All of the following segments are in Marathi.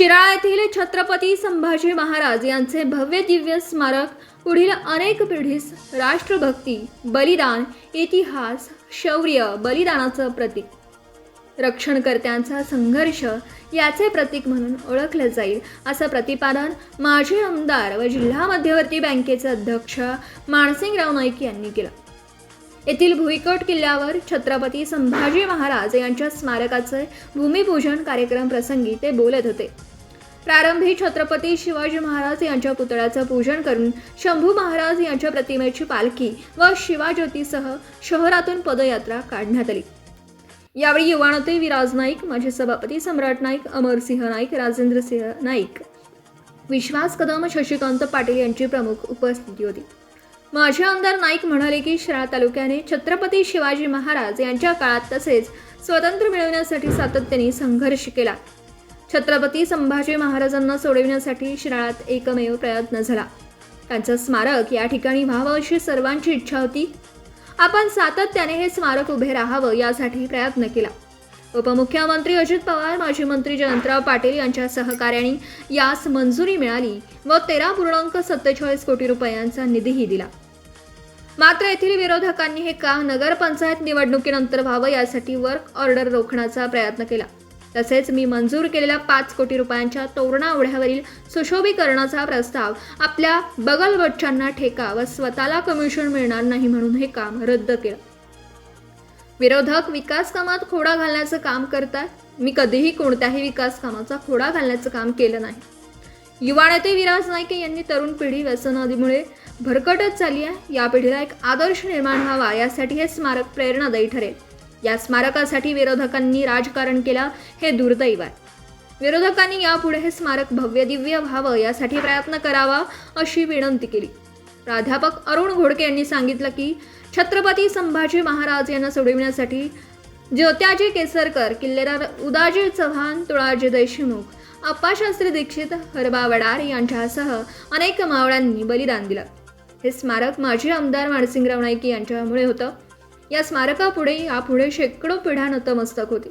शिराळा येथील छत्रपती संभाजी महाराज यांचे भव्य दिव्य स्मारक पुढील अनेक पिढीस राष्ट्रभक्ती बलिदान इतिहास शौर्य बलिदानाचं प्रतीक. रक्षणकर्त्यांचा संघर्ष याचे प्रतीक म्हणून ओळखलं जाईल असं प्रतिपादन माजी आमदार व जिल्हा मध्यवर्ती बँकेचे अध्यक्ष मानसिंगराव नाईक यांनी केलं. येथील भुईकोट किल्ल्यावर छत्रपती संभाजी महाराज यांच्या स्मारकाचे भूमिपूजन कार्यक्रम प्रसंगी ते बोलत होते. प्रारंभी छत्रपती शिवाजी महाराज यांच्या पुतळ्याचं पूजन करून शंभू महाराज यांच्या प्रतिमेची पालखी व शिवाज्योतीसह शहरातून पदयात्रा काढण्यात आली. यावेळी युवानते विराज नाईक माजी सभापती सम्राट नाईक अमरसिंह नाईक राजेंद्र सिंह नाईक विश्वास कदम शशिकांत पाटील यांची प्रमुख उपस्थिती होती. माजी आमदार नाईक म्हणाले की शिराळा तालुक्याने छत्रपती शिवाजी महाराज यांच्या काळात तसेच स्वातंत्र्य मिळवण्यासाठी सातत्याने संघर्ष केला. छत्रपती संभाजी महाराजांना सोडविण्यासाठी शिराळात एकमेव प्रयत्न झाला. त्यांचं स्मारक या ठिकाणी व्हावं अशी सर्वांची इच्छा होती. आपण सातत्याने हे स्मारक उभे राहावं यासाठी प्रयत्न केला. उपमुख्यमंत्री अजित पवार माजी मंत्री जयंतराव पाटील यांच्या सहकार्याने यास मंजुरी मिळाली व तेरा पूर्णांक सत्तेचाळीस कोटी रुपयांचा निधीही दिला. मात्र येथील विरोधकांनी हे काम नगरपंचायत निवडणुकीनंतर व्हावं यासाठी वर्क ऑर्डर रोखण्याचा प्रयत्न केला. तसेच मी मंजूर केलेल्या पाच कोटी रुपयांच्या तोरणा ओढ्यावरील सुशोभीकरणाचा प्रस्ताव आपल्या बगलबच्चांना ठेका व स्वतःला कमिशन मिळणार नाही म्हणून हे काम रद्द केलं. विरोधक विकास कामात खोडा घालण्याचं काम करतात. मी कधीही कोणत्याही विकास कामाचा खोडा घालण्याचं काम केलं नाही. युवा नेते विराज नाईक यांनी तरुण पिढी व्यसनादीमुळे भरकटच झाली आहे. या पिढीला एक आदर्श निर्माण व्हावा यासाठी हे स्मारक प्रेरणादायी ठरेल. या स्मारकासाठी विरोधकांनी राजकारण केलं हे दुर्दैव आहे विरोधकांनी यापुढे हे स्मारक भव्य दिव्य व्हावं यासाठी प्रयत्न करावा अशी विनंती केली. प्राध्यापक अरुण घोडके यांनी सांगितलं की छत्रपती संभाजी महाराज यांना सोडविण्यासाठी ज्योत्याजी केसरकर किल्लेदार उदाजी चव्हाण तुळाजी देशमुख अप्पाशास्त्री दीक्षित हरबा वडार यांच्यासह अनेक मावळ्यांनी बलिदान दिलं. हे स्मारक माजी आमदार मानसिंगराव नाईक यांच्यामुळे होतं. या स्मारकापुढे यापुढे शेकडो पिढ्या नतमस्तक होती.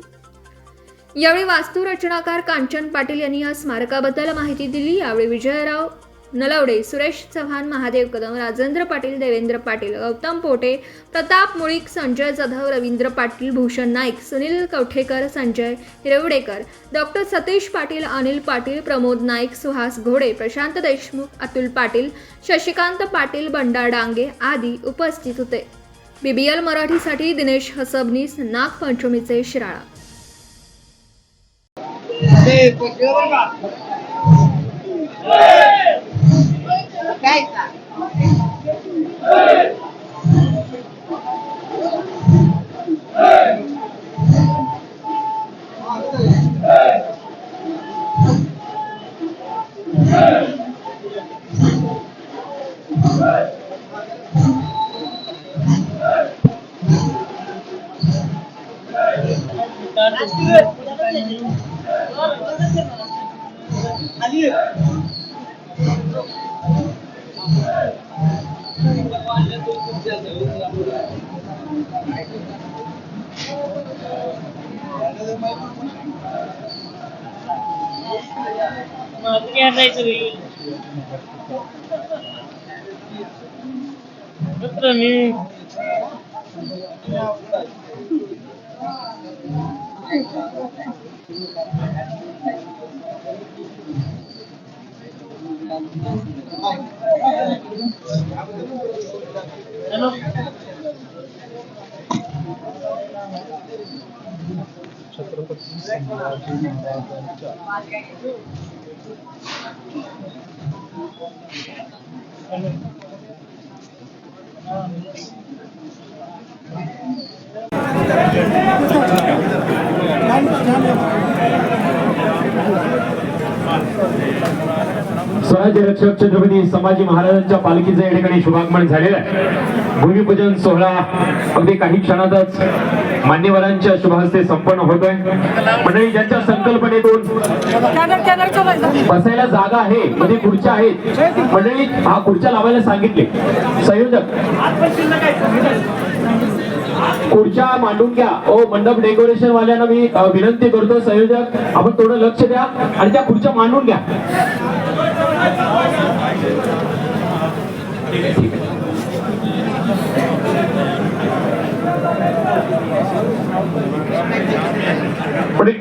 यावेळी वास्तुरचनाकार कांचन पाटील यांनी या स्मारकाबद्दल माहिती दिली. यावेळी विजयराव नलवडे सुरेश चव्हाण महादेव कदम राजेंद्र पाटील देवेंद्र पाटील गौतम पोटे प्रताप मुळीक संजय जाधव रवींद्र पाटील भूषण नाईक सुनील कवठेकर संजय हिरवडेकर डॉक्टर सतीश पाटील अनिल पाटील प्रमोद नाईक सुहास घोडे प्रशांत देशमुख अतुल पाटील शशिकांत पाटील बंडा डांगे आदी उपस्थित होते. बीबीएल मराठीसाठी दिनेश हसबनीस नागपंचमीचे शिराळा. काय का क्या जायचं रे मित्र मी छत्रपती संभाजी महाराजांच्या स्वराज्य रक्षक छत्रपती संभाजी महाराजांच्या पालखीचं या ठिकाणी शुभागमन झालेलं आहे. भूमिपूजन सोहळा अगदी काही क्षणातच मान्यवरांच्या शुभहस्ते संपन्न होतोय. मंडळी ज्यांच्या संकल्पनेतून बसायला जागा आहे मध्ये खुर्च्या आहेत मंडळी हा खुर्च्या लावायला सांगितले. संयोजक. खुर्च्या मांडून घ्या. ओ मंडप डेकोरेशन वाल्यांना मी विनंती करतो संयोजक. आपण थोडं लक्ष द्या आणि त्या खुर्च्या मांडून घ्या. पण एक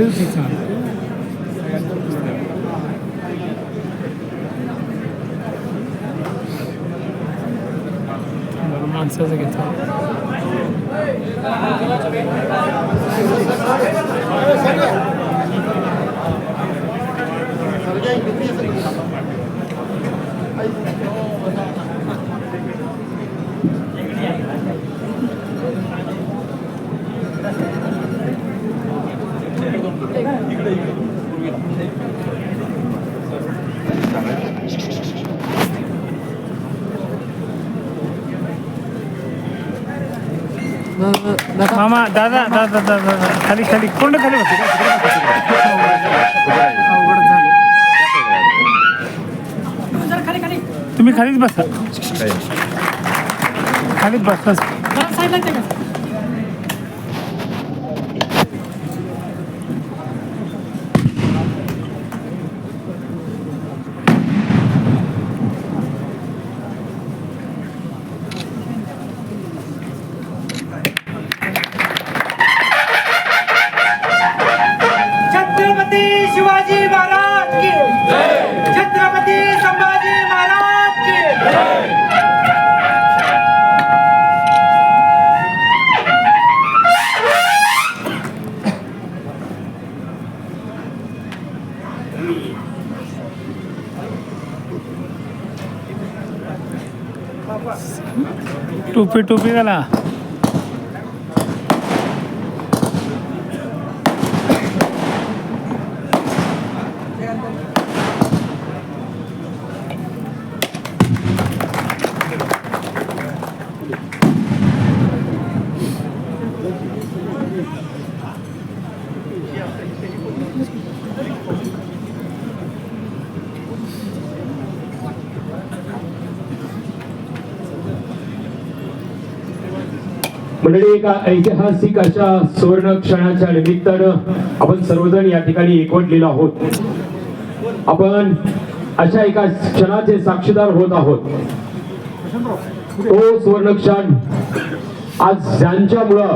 Kız says Romansa can talk. मामा दादा दादा दादा दादा खाली खाली. कोण खाली बसते तुम्ही खालीच बसा. खालीच बसलाच टोपी टोपी घाला. मंडळी एका ऐतिहासिक अशा सुवर्ण क्षणाच्या निमित्तानं आपण सर्वजण या ठिकाणी एकवटलेलो आहोत. आपण अशा एका क्षणाचे साक्षीदार होत आहोत. तो सुवर्ण क्षण आज ज्यांच्यामुळं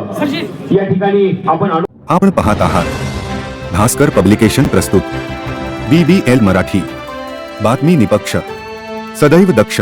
या ठिकाणी आपण आपण पाहत आहात. भास्कर पब्लिकेशन प्रस्तुत. B B L Marathi. बातमी निपक्ष. सदैव दक्ष.